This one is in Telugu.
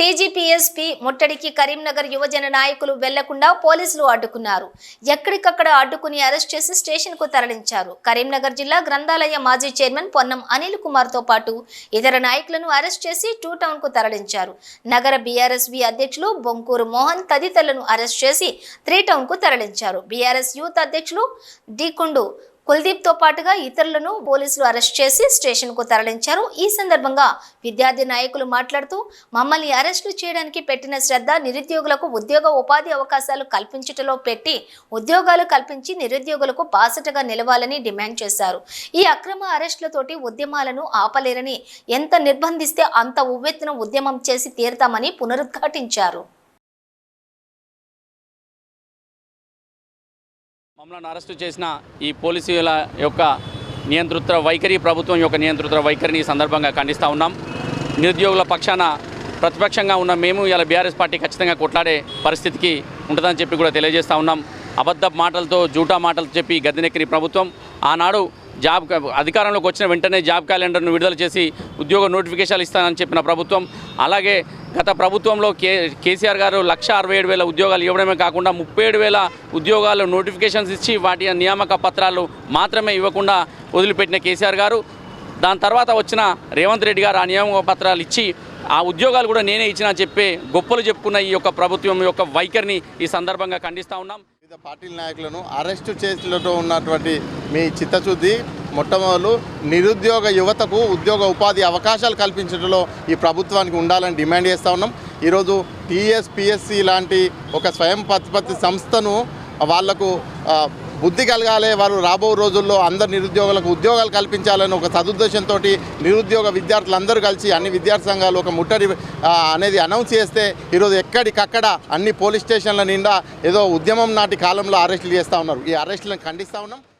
టీజీపీఎస్పీ ముట్టడికి కరీంనగర్ యువజన నాయకులు వెళ్ళకుండా పోలీసులు అడ్డుకున్నారు. ఎక్కడికక్కడ అడ్డుకుని అరెస్ట్ చేసి స్టేషన్కు తరలించారు. కరీంనగర్ జిల్లా గ్రంథాలయ మాజీ చైర్మన్ పొన్నం అనిల్ కుమార్తో పాటు ఇతర నాయకులను అరెస్ట్ చేసి టూ టౌన్కు తరలించారు. నగర బీఆర్ఎస్వి అధ్యక్షులు బొంకూరు మోహన్ తదితరులను అరెస్ట్ చేసి త్రీ టౌన్కు తరలించారు. బీఆర్ఎస్ యూత్ అధ్యక్షులు డీకుండు కుల్దీప్తో పాటుగా ఇతరులను పోలీసులు అరెస్ట్ చేసి స్టేషన్కు తరలించారు. ఈ సందర్భంగా విద్యార్థి నాయకులు మాట్లాడుతూ మమ్మల్ని అరెస్టులు చేయడానికి పెట్టిన శ్రద్ధ నిరుద్యోగులకు ఉద్యోగ ఉపాధి అవకాశాలు కల్పించుటలో పెట్టి ఉద్యోగాలు కల్పించి నిరుద్యోగులకు బాసటగా నిలవాలని డిమాండ్ చేశారు. ఈ అక్రమ అరెస్టులతోటి ఉద్యమాలను ఆపలేరని ఎంత నిర్బంధిస్తే అంత ఉవ్వెత్తున ఉద్యమం చేసి తీరుతామని పునరుద్ఘాటించారు. మమ్మల్ని అరెస్టు చేసిన ఈ పోలీసుల యొక్క నియంతృత్వ వైఖరి ప్రభుత్వం యొక్క నియంతృత్వ వైఖరిని సందర్భంగా ఖండిస్తూ ఉన్నాం. నిరుద్యోగుల పక్షాన ప్రతిపక్షంగా ఉన్న మేము ఇలా బీఆర్ఎస్ పార్టీ ఖచ్చితంగా కొట్లాడే పరిస్థితికి ఉంటుందని చెప్పి కూడా తెలియజేస్తూ ఉన్నాం. అబద్ధ మాటలతో జూటా మాటలతో చెప్పి గద్దెనెక్కిన ప్రభుత్వం. ఆనాడు జాబ్ అధికారంలోకి వచ్చిన వెంటనే జాబ్ క్యాలెండర్ను విడుదల చేసి ఉద్యోగ నోటిఫికేషన్లు ఇస్తానని చెప్పిన ప్రభుత్వం. అలాగే గత ప్రభుత్వంలో కే కేసీఆర్ గారు లక్ష అరవై ఏడు వేల ఉద్యోగాలు ఇవ్వడమే కాకుండా ముప్పై ఏడు వేల ఉద్యోగాలు నోటిఫికేషన్స్ ఇచ్చి వాటి నియామక పత్రాలు మాత్రమే ఇవ్వకుండా వదిలిపెట్టిన కేసీఆర్ గారు. దాని తర్వాత వచ్చిన రేవంత్ రెడ్డి గారు ఆ నియామక పత్రాలు ఇచ్చి ఆ ఉద్యోగాలు కూడా నేనే ఇచ్చినా చెప్పే గొప్పలు చెప్పుకున్న ఈ యొక్క ప్రభుత్వం యొక్క వైఖరిని ఈ సందర్భంగా ఖండిస్తూ ఉన్నాం. వివిధ పార్టీల నాయకులను అరెస్టు చేసినట్టు ఉన్నటువంటి మీ చిత్తశుద్ధి మొట్టమొదలు నిరుద్యోగ యువతకు ఉద్యోగ ఉపాధి అవకాశాలు కల్పించడంలో ఈ ప్రభుత్వానికి ఉండాలని డిమాండ్ చేస్తూ ఉన్నాం. ఈరోజు టీఎస్పిఎస్సి లాంటి ఒక స్వయం ప్రతిపత్తి సంస్థను వాళ్ళకు బుద్ధి కలగాలి వారు రాబో రోజుల్లో అందరు నిరుద్యోగులకు ఉద్యోగాలు కల్పించాలని ఒక సదుద్దేశంతో నిరుద్యోగ విద్యార్థులందరూ కలిసి అన్ని విద్యార్థి సంఘాలు ఒక ముట్టడి అనేది అనౌన్స్ చేస్తే ఈరోజు ఎక్కడికక్కడ అన్ని పోలీస్ స్టేషన్ల నిండా ఏదో ఉద్యమం నాటి కాలంలో అరెస్టులు చేస్తూ ఉన్నారు. ఈ అరెస్టులను ఖండిస్తూ ఉన్నాం.